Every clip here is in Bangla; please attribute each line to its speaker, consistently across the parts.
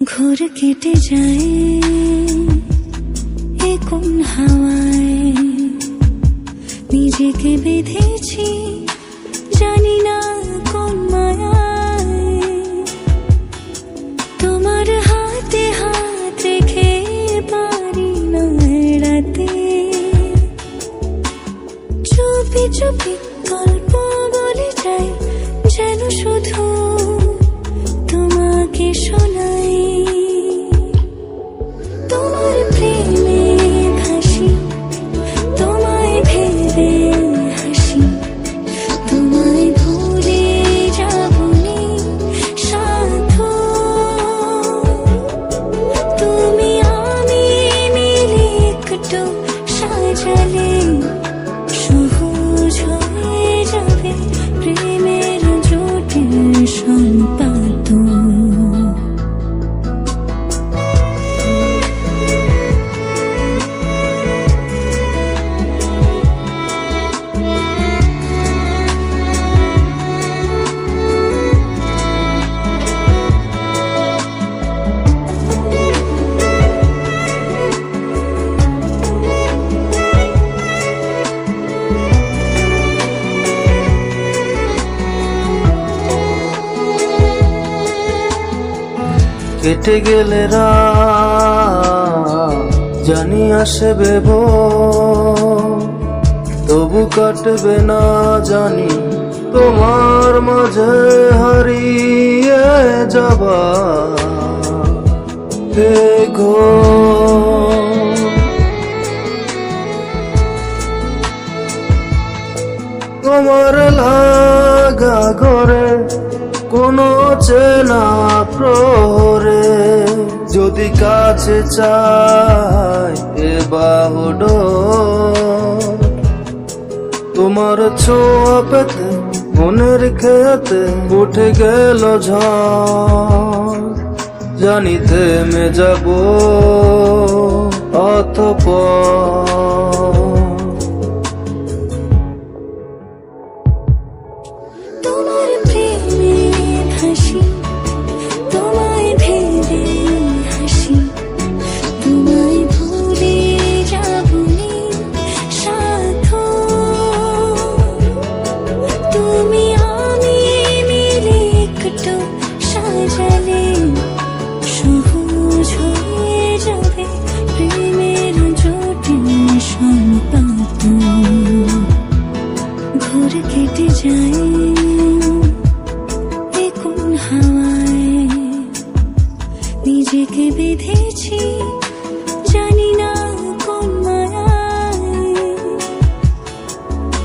Speaker 1: ঘোর কেটে যায় এ কোন হাওয়ায়? নিজেকে বেঁধেছি জানি না কোন মায়ায়।
Speaker 2: কেটে গেলে জানি আসবে তবু কাটবে না জানি তোমার মাঝে হারিয়ে যাবা হে গো। তোমার লাগা করে কোনো চেনা প্রহরে। যদি কাছে চাই এ বাহুড তোমার ছোঁয়া পেতে মনের খেতে উঠে গেল ঝড়। জানি থেমে যাব অতপর
Speaker 1: নিজেকে বেঁধেছি, জানি না কোন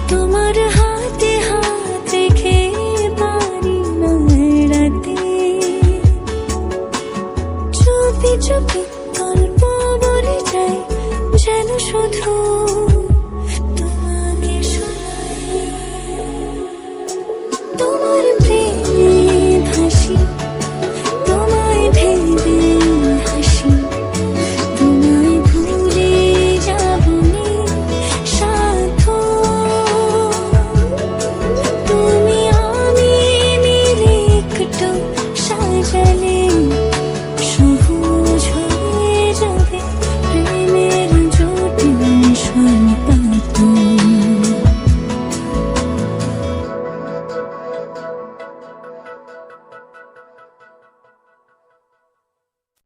Speaker 1: তোমার হাতে হাত রেখে পারি না চুপি চুপি কল্প বলে যাই, যেন শুধু